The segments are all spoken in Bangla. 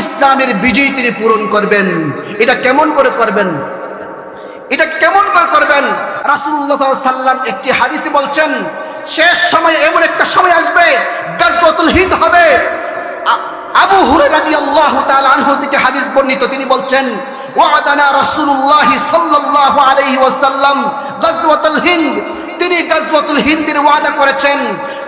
ইসলামের বিজয় তিনি পূরণ করবেন। এটা কেমন করে করবেন? এটা কেমন করে করবেন? রাসূলুল্লাহ সাল্লাম একটি হাদিসে বলছেন, শেষ সময় এমন একটা সময় আসবে, গাজওয়াতুল হিন্দ হবে। আবু থেকে হাদিস বর্ণিত, তিনি বলছেন, ওয়াদানা আলাইহি হিন্দ। তিনি গাজওয়াতুল হিন্দের ওয়াদা করেছেন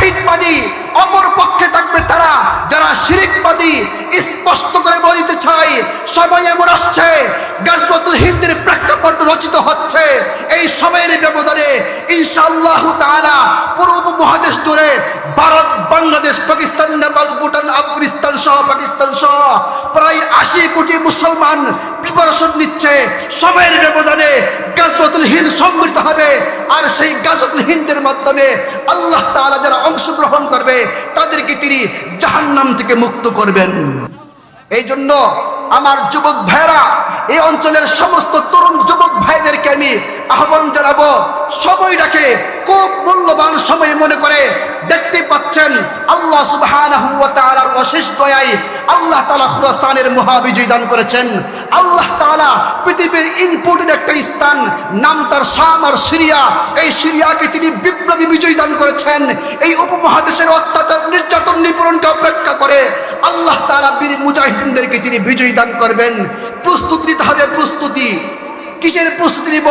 তারা অপর পক্ষে থাকবে তারা, যারা শিরিকবাদী, স্পষ্ট করে বলতে চাই সময় এমন আসছে, গাজওয়াতুল হিন্দের প্রেক্ষাপট রচিত হচ্ছে। এই সময়ের ব্যবধানে ইনশাআল্লাহ তাআলা পুরো উপমহাদেশ জুড়ে ভারত, বাংলাদেশ, পাকিস্তান, নেপাল, ভুটান, আফগানিস্তান সহ পাকিস্তান সহ প্রায় আশি কোটি মুসলমান প্রিপারেশন নিচ্ছে। সময়ের ব্যবধানে গাজওয়াতুল হিন্দ সম্মিলিত হবে। আর সেই গাজওয়াতুল হিন্দের মাধ্যমে আল্লাহ তাআলা যারা করবে তাদেরকে তিনি জাহান্নাম থেকে মুক্ত করবেন। এই জন্য আমার যুবক ভাইরা এই অঞ্চলের সমস্ত তরুণ যুবক ভাইদেরকে আমি আহ্বান জানাব, সময়টাকে খুব মূল্যবান সময় মনে করে পাচ্ছেন আল্লাহ সুবহানাহু ওয়া তাআলার অশেষ দয়ায় আল্লাহ তাআলা খুরাসানের মহাবিজয় দান করেছেন। আল্লাহ তাআলা পৃথিবীর ইম্পর্টেন্ট একটা স্থান, নাম তার শাম আর সিরিয়া। এই সিরিয়াকে তিনি বিপ্লবী বিজয় দান করেছেন। এই উপমহাদেশের অত্যাচার, নির্যাতন নিপূরণকে অপেক্ষা করে আল্লাহ তাআলা বীর মুজাহিদিনদেরকে তিনি বিজয় দান করবেন। প্রস্তুতি নিতে হবে, প্রস্তুতি। কিসের প্রস্তুতি নিব?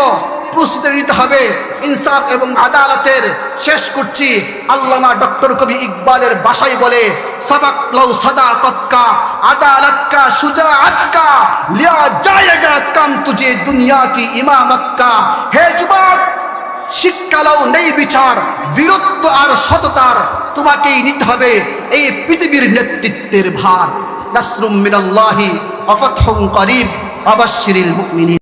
প্রস্তুতি নিতে হবে। ইনসাফ এবং আদালতের শেষ করছি আল্লামা ডক্টর কবি ইকবালের বাসায় বলে, সবাক লও সদা তৎকা আদালত কা সুজাআত কা লিয়া জায়েগা কাম তুঝে দুনিয়া কি ইমামত কা হে যুবক শিক্ষালাও নেই বিচার, বীরত্ব আর সততার তোমাকেই নিতে হবে এই পৃথিবীর নেতৃত্বের ভার। নাসরুম মিনাল্লাহি ফাতহুন করিব, আবাশশিরিল মুমিনিন।